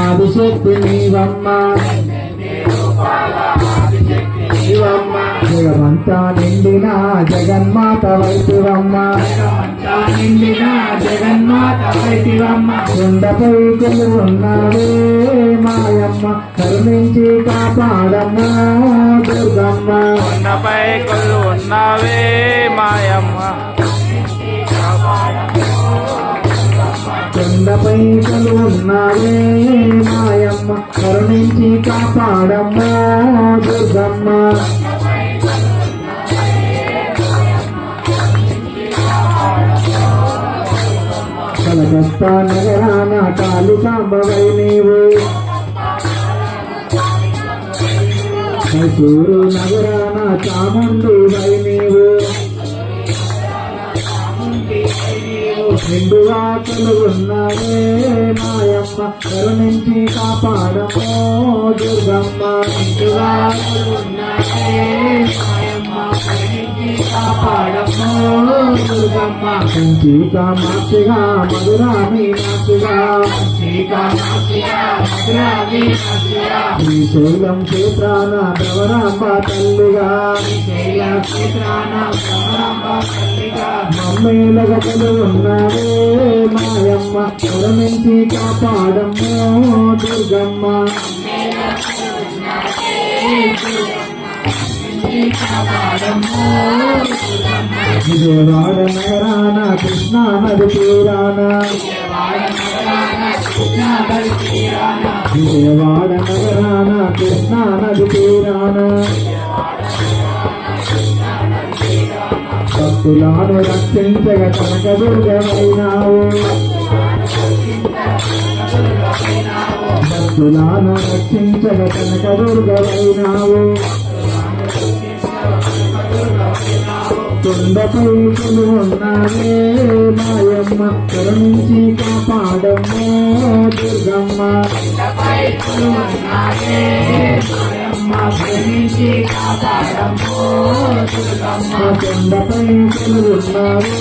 ఆదిశక్తి నీవమ్మ జగమంతా నిండిన జగన్మాత వైపురమ్మ నిండిన జగన్మాత వైపురమ్మ. కుండపై ఉన్నావే మాయమ్మ. కరుణించి కాపాడమ్మ దుర్గమ్మ. కుండపై కొలు ఉన్నావే మాయమ్మ. కొండపై ఉన్నావే మాయమ్మ కరుణించి కాపాడమ్మా దుర్గమ్మ. కలకత్తా నగరాన కాళికాంబవై నీవు. మైసూరు నగరాన చాముండు వై నీవు. రెండు వాకులు ఉన్నావే మాయమ్మ కరుణించి కాపాడమో దుర్గమ్మ. రెండు వాకులు ఉన్నావే మాయమ్మ కరుణించి కాపాడమో దుర్గమ్మ కంచి కామాక్షిగా మధురా మీనాక్షిగా శ్రీశైలం క్షేత్రాన తల్లిగా మాయమ్మ కాపాడమ్మో దుర్గమ్మ విజయవాడ నగరాన కృష్ణా నది తీరాన విజయవాడ నగరాన కృష్ణా నది తీరాన భక్తులను రక్షించగ కనకదుర్గమైనావు భక్తులను రక్షించగ కనకదుర్గమైనావు కొండపై ఉన్నావే మాయమ్మ కరుణించి కాపాడమ్మో దుర్గమ్మ. కొండపై ఉన్నావే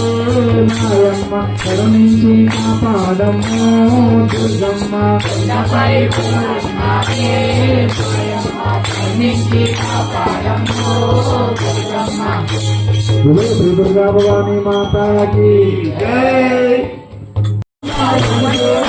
మాయమ్మ కరుణించి కాపాడమ్మో Durgamma. Bersama-sama, bersama-sama, bersama-sama, bersama-sama, bersama-sama, bersama-sama, bersama-sama, bersama-sama, bersama-sama,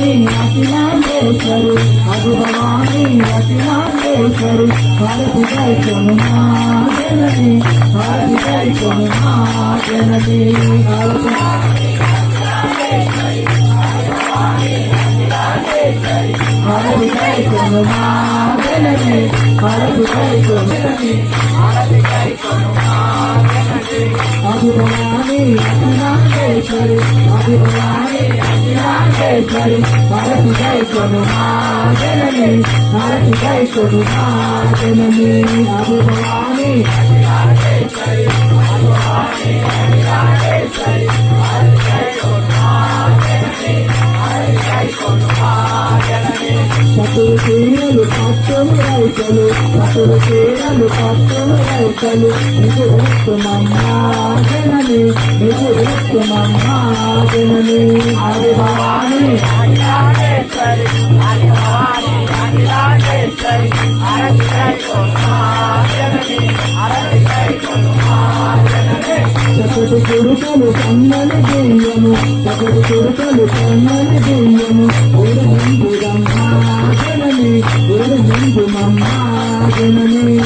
అభిభవాని Akhilandeshwari అభిభవాని Akhilandeshwari Bharati దైత్యము మా జనని భారతి దైత్యము మా జనని భారతి దైత్యము మా జనని భారతి దైత్యము అభిభవాని అఖిలాండేశ్వరి అభిభవాని అఖిలాండేశ్వరి భారతి దైత్యము మా జనని భారతి దైత్యము జనని అభిభవాని చీరలు రైతులు చీరలు రైతులు ఇది వస్తుమమ్మా జనని ఇది వస్తుమమ్మా జనని అది భవాని సగటు కొడుకలు కమ్మని దెయ్యము సగటు కొడుకలు కమ్మని దెయ్యము ఊరు ముందు రమ్మా జనని ఊరు ముందు మమ్మా జనని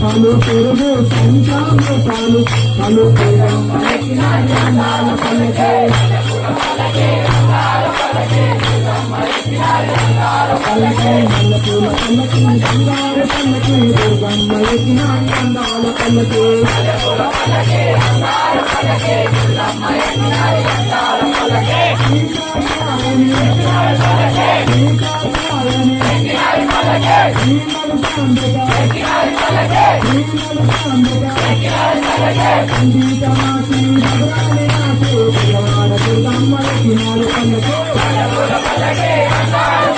పలు పెరుగు పంచామృతాలు పలు పల్లకే పల్లకే బంగారు పల్లకి దుర్గమ్మ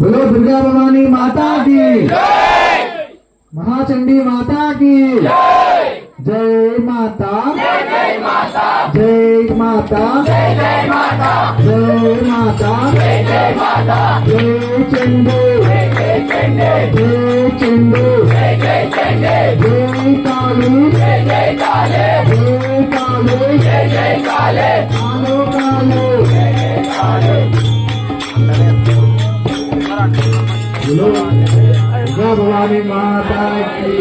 बोलो दुर्गा भवानी माता की महाचंडी माता की जय माता जय माता जय माता जय माता जय माता जय चंडे जय चंडे భూతాలు జయ జయ కాలే భూతాలు జయ జయ భవాని మాతాకి.